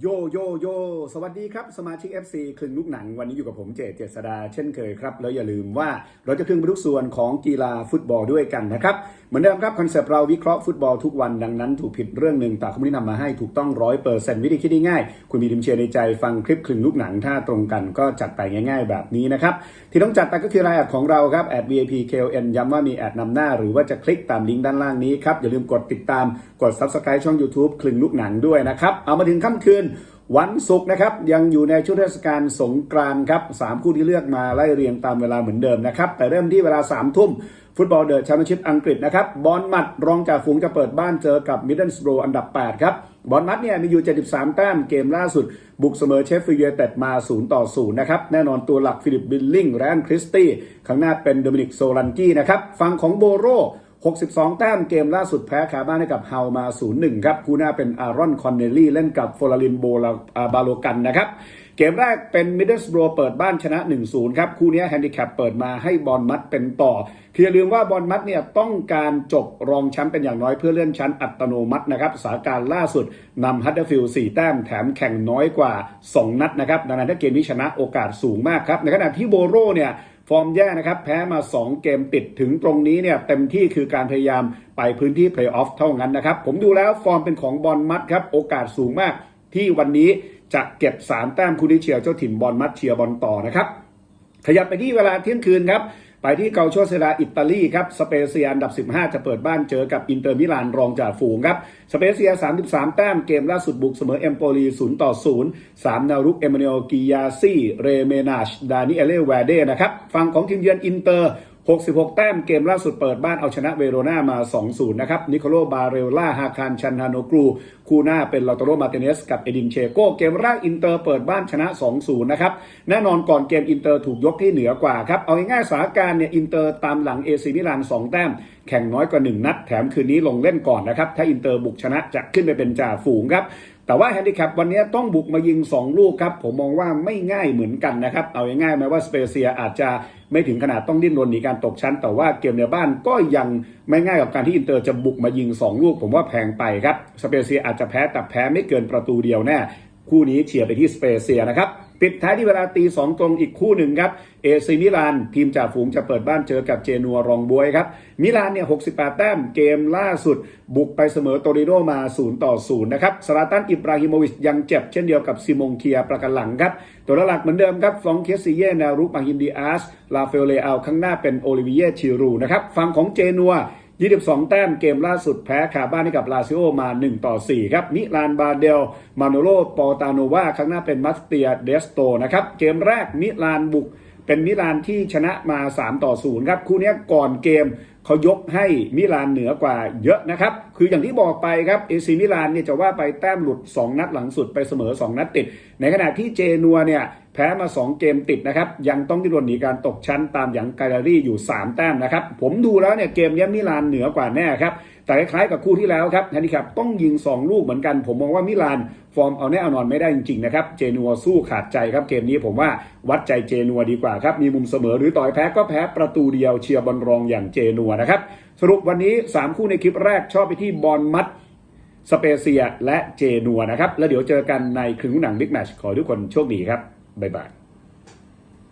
โยโยโย สวัสดีครับสมาชิก FC คลึงลูกหนังวันนี้อยู่กับผมเจเจษดาเช่นเคยครับ แล้วอย่าลืมว่าเราจะคลึงไปทุกส่วนของกีฬาฟุตบอลด้วยกันนะครับเหมือนเดิมครับคอนเซปต์เราวิเคราะห์ฟุตบอลทุกวันดังนั้น ถูกผิดเรื่องหนึ่งแต่คุณไม่ได้นำมาให้ถูกต้องร้อยเปอร์เซ็นต์วิธีคิดง่ายๆคุณมีทีมเชียร์ในใจฟังคลิปคลึงลูกหนังถ้าตรงกันก็จัดไปง่าย ๆ แบบนี้นะครับที่ต้องจัดไปก็คือรายแอดของเราครับแอด VIP KLN ย้ำว่ามีแอดนำหน้า หรือว่าจะคลิกตามลิงก์ด้านล่างนี้ครับอย่าลืมกดติดตามกด Subscribe ช่อง YouTube คลึงลูกหนังด้วยนะครับเอามาถึงค่ำคืน วันศุกร์นะครับยังอยู่ในช่วงเทศกาลสงกรานต์ครับสามคู่ที่เลือกมาไล่เรียงตามเวลาเหมือนเดิมนะครับแต่เริ่มที่เวลา3ามทุ่มฟุตบอลเดอะแชมเปี้ยนชิพอังกฤษนะครับบอลมัดรองจากฝูงจะเปิดบ้านเจอกับมิดเดิลสโบรอันดับ 8 ครับบอลมัดเนี่ยมีอยู่ 73 แต้มเกมล่าสุด บุกเสมอเชฟฟิลด์ยูไนเต็ดมา 0 ต่อ 0 นะครับ แน่นอนตัวหลักฟิลิปบิลลิงแรนคริสตี้ข้างหน้าเป็นโดมินิกโซลันกี้นะครับฝั่งของโบโร 62 แต้มเกมล่าสุดแพ้คาบ้านให้กับเฮามา 0-1 ครับ คู่หน้าเป็นอารอนคอนเนลลี่เล่นกับโฟลารินโบลาบาโลกันนะครับเกมแรกเป็นมิดเดิลสโบรเปิดบ้านชนะ 1-0 ครับ คู่นี้แฮนดิแคปเปิดมาให้บอลมัดเป็นต่อคืออย่าลืมว่าบอลมัดเนี่ยต้องการจบรองแชมป์เป็นอย่างน้อยเพื่อเลื่อนชั้นอัตโนมัตินะครับสาการล่าสุดนำฮัตเตอร์ฟิลด์4แต้มแถมแข่งน้อยกว่า 2 นัดนะครับดังนั้นถ้าเกมนี้ชนะโอกาสสูงมากครับ ในขณะที่โบโรเนี่ย ฟอร์มแย่นะครับแพ้มา 2 เกมติดถึงตรงนี้เนี่ยเต็มที่คือการพยายามไปพื้นที่เพลย์ออฟเท่านั้นนะครับผมดูแล้วฟอร์มเป็นของบอลมัดครับโอกาสสูงมากที่วันนี้จะเก็บ 3 แต้มคูดิเชียร์เจ้าถิ่นบอลมัดเชียร์บอลต่อนะครับขยับไปที่เวลาเที่ยงคืนครับ ไปที่เกาโชเซราอิตาลีครับสเปเซียอันดับ 15 จะเปิดบ้านเจอกับอินเตอร์มิลานรองจ่าฝูงครับสเปเซีย 33 แต้มเกมล่าสุดบุกเสมอเอมโปลี0ต่อ0 3 นารุกเอมานิโอลกิยาซีเรเมนาช ดานิเอเลแวเดนะครับฝั่งของทีมเยือนอินเตอร์ 66 แต้มเกมล่าสุดเปิดบ้านเอาชนะเวโรนามา 2-0 นะครับ นิโคโลบาเรลล่าฮาคารชันฮานกรู คู่หน้าเป็นลาตโรมาเตเนส กับเอดินเชโกเกมแรกอินเตอร์เปิดบ้านชนะ 2-0 นะครับ แน่นอนก่อนเกมอินเตอร์ถูกยกที่เหนือกว่าครับ เอาง่ายๆสถานการณ์เนี่ยอินเตอร์ตามหลังเอซีมิลาน 2 แต้ม แข่งน้อยกว่า 1 นัด แถมคืนนี้ลงเล่นก่อนนะครับ ถ้าอินเตอร์บุกชนะจะขึ้นไปเป็นจ่าฝูงครับ แต่ว่าแฮนดิแคปวันนี้ต้องบุกมายิง 2 ลูกครับ ผมมองว่าไม่ง่ายเหมือนกันนะครับ เอาง่ายๆไหมว่าสเปเซียอาจจะไม่ถึงขนาดต้องดิ้นรนหนีการตกชั้น แต่ว่าเกมในบ้านก็ยังไม่ง่ายกับการที่อินเตอร์จะบุกมายิง 2 ลูก ผมว่าแพงไปครับสเปเซียอาจจะแพ้แต่แพ้ไม่เกินประตูเดียวแน่คู่นี้เฉียร์ไปที่สเปเซียนะครับ ปิดท้ายที่เวลาตีสองตรงอีกคู่หนึ่งครับเอซีมิลาน ทีมจ่าฝูงจะเปิดบ้านเจอกับเจนัวรองบวยครับมิลานเนี่ย68แต้มเกมล่าสุด บุกไปเสมอโตริโนมา0ต่อ0นะครับสลาตันอิบราฮิโมวิชยังเจ็บเช่นเดียวกับซิมงเคียประกันหลังครับตัวหลักเหมือนเดิมครับฟองเคสซิเย่แนวรุกมาฮิมดีอาสลาเฟลเลอาข้างหน้าเป็นโอลิเวียชิรูนะครับฝั่งของเจนัว 22 แต้มเกมล่าสุดแพ้คาบ้านให้กับลาซิโอมา 1 ต่อ 4 ครับ มิลานบาเดล มาโนโลปอตาโนวาครั้งหน้าเป็นมัสเตียเดสโตนะครับ เกมแรกมิลานบุกเป็นมิลานที่ชนะมา 3 ต่อ 0 ครับ คู่นี้ก่อนเกมเขายกให้มิลานเหนือกว่าเยอะนะครับ คืออย่างที่บอกไปครับเอซีมิลานเนี่ยจะว่าไปแต้มหลุด 2 นัดหลังสุดไปเสมอ 2 นัดติด ในขณะที่เจนัวเนี่ยแพ้มา 2 เกมติดนะครับยังต้องดิ้นรนหนีการตกชั้นตามอย่างไกลารี่อยู่ 3 แต้มนะครับ ผมดูแล้วเนี่ยเกมนี้มิลานเหนือกว่าแน่ครับแต่คล้ายๆกับคู่ที่แล้วครับแฮนดิแคปต้องยิง 2 ลูกเหมือนกัน ผมมองว่ามิลานฟอร์มเอาแน่เอานอนไม่ได้จริงๆนะครับเจนัวสู้ขาดใจครับเกมนี้ผมว่าวัดใจเจนัวดีกว่าครับมีมุมเสมอหรือต่อยแพ้ก็แพ้ประตูเดียวเชียร์บอลรองอย่างเจนัวนะครับ สรุปวันนี้ 3 คู่ในคลิปแรกชอบไปที่บอลมัดสเปเซียและเจนัวนะครับ แล้วเดี๋ยวเจอกันในครึ่งหนังบิ๊กแมชขอทุกคนโชคดีครับ บ๊ายบาย